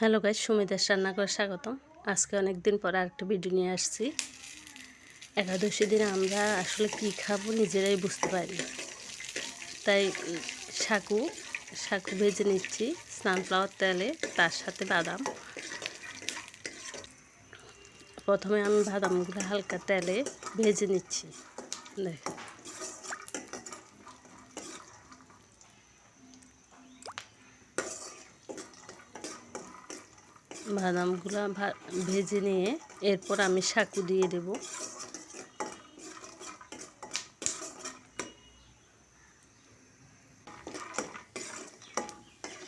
Hello guys সুমিতার রান্না করে স্বাগতম। আজকে অনেক দিন পর আরেকটা ভিডিও নিয়ে আসছি। একাদশী দিনে আমরা আসলে কি খাব নিজেরাই বুঝতে পারি তাই সাকু সাকু ভেজে নিচ্ছি সানফ্লাওয়ার তেলে, তার সাথে বাদাম। প্রথমে আমি বাদামগুলো হালকা তেলে ভেজে নিচ্ছি। দেখেন। বাদামগুলো ভেজে নিয়ে এরপর আমি সাকু দিয়ে দেব।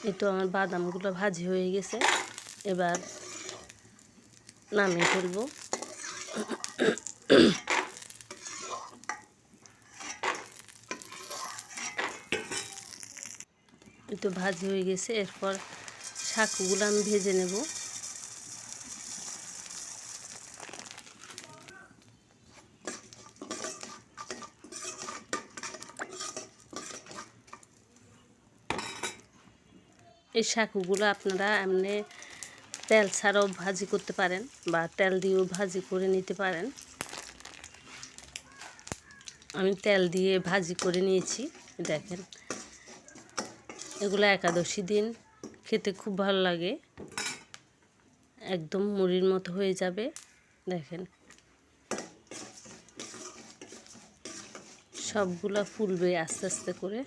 এই তো আমার বাদামগুলো ভাজি হয়ে গেছে। এবার নামিয়ে ফেলব। এই তো ভাজি হয়ে গেছে। এরপর শাকগুলো আমি ভেজে নেব। এই শাকুগুলো আপনারা এমনি তেল ছাড়াও ভাজি করতে পারেন বা তেল দিয়েও ভাজি করে নিতে পারেন। আমি তেল দিয়ে ভাজি করে নিয়েছি, দেখেন। এগুলো একাদশী দিন, খেতে খুব ভালো লাগে। একদম মুড়ির মতো হয়ে যাবে, দেখেন। সবগুলা ফুলবে আস্তে আস্তে করে।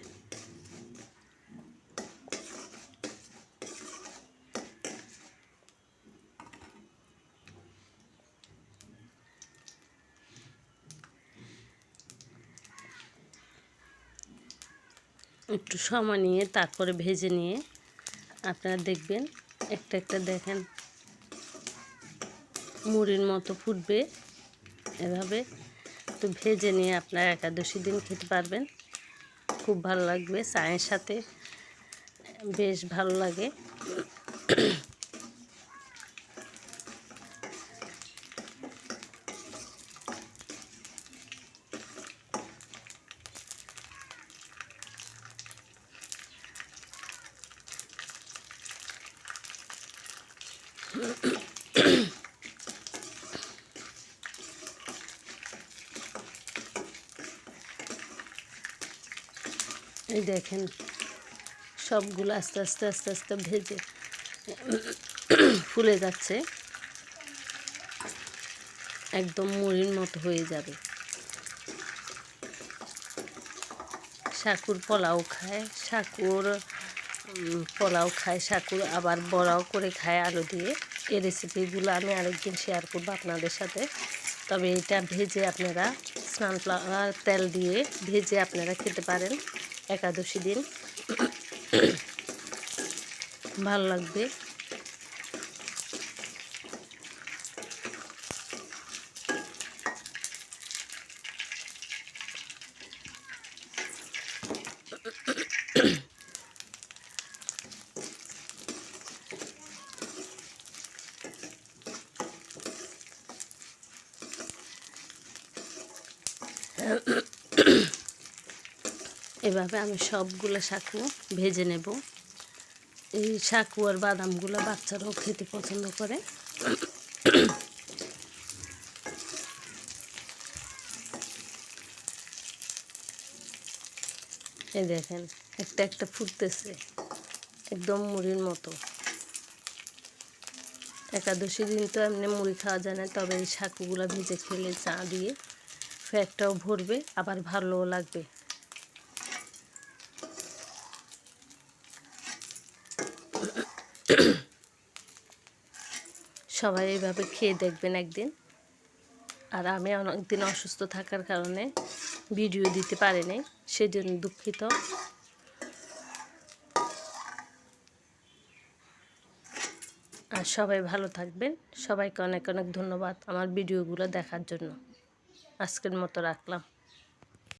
একটু সময় নিয়ে তারপরে ভেজে নিয়ে আপনারা দেখবেন, একটা একটা দেখেন। মুড়ির মতো ফুটবে এভাবে। তো ভেজে নিয়ে আপনারা একাদশী দিন খেতে পারবেন। খুব ভালো লাগবে, চায়ের সাথে বেশ ভালো লাগে। এই দেখেন সবগুলো আস্তে আস্তে আস্তে আস্তে ভেজে ফুলে যাচ্ছে। একদম মুড়ির মতো হয়ে যাবে। সাকুর পোলাও খায় উম, পোলাও খায় সাকুর আবার বড়াও করে খায় আলু দিয়ে। এই রেসিপিগুলো আমি আরেকদিন শেয়ার করব আপনাদের সাথে। তবে এটা ভেজে আপনারা সানফ্লাওয়ার তেল দিয়ে ভেজে আপনারা খেতে পারেন একাদশী দিন। ভালো লাগবে। এভাবে আমি সবগুলো সাকু ভেজে নেব। এই সাকু আর বাদামগুলো বাচ্চারাও খেতে পছন্দ করে। এই দেখেন, একটা একটা ফুটতেছে, একদম মুড়ির মতো। একাদশী দিন তো এমনি মুড়ি খাওয়া যায় না, তবে এই সাকুগুলো ভেজে খেলে চা দিয়ে ফ্যাটটাও ভরবে, আবার ভালোও লাগবে। সবাই এইভাবে খেয়ে দেখবেন একদিন। আর আমি অনেকদিন অসুস্থ থাকার কারণে ভিডিও দিতে পারিনি, সেজন্য দুঃখিত। আর সবাই ভালো থাকবেন। সবাইকে অনেক অনেক ধন্যবাদ আমার ভিডিওগুলো দেখার জন্য। আজকের মতো রাখলাম।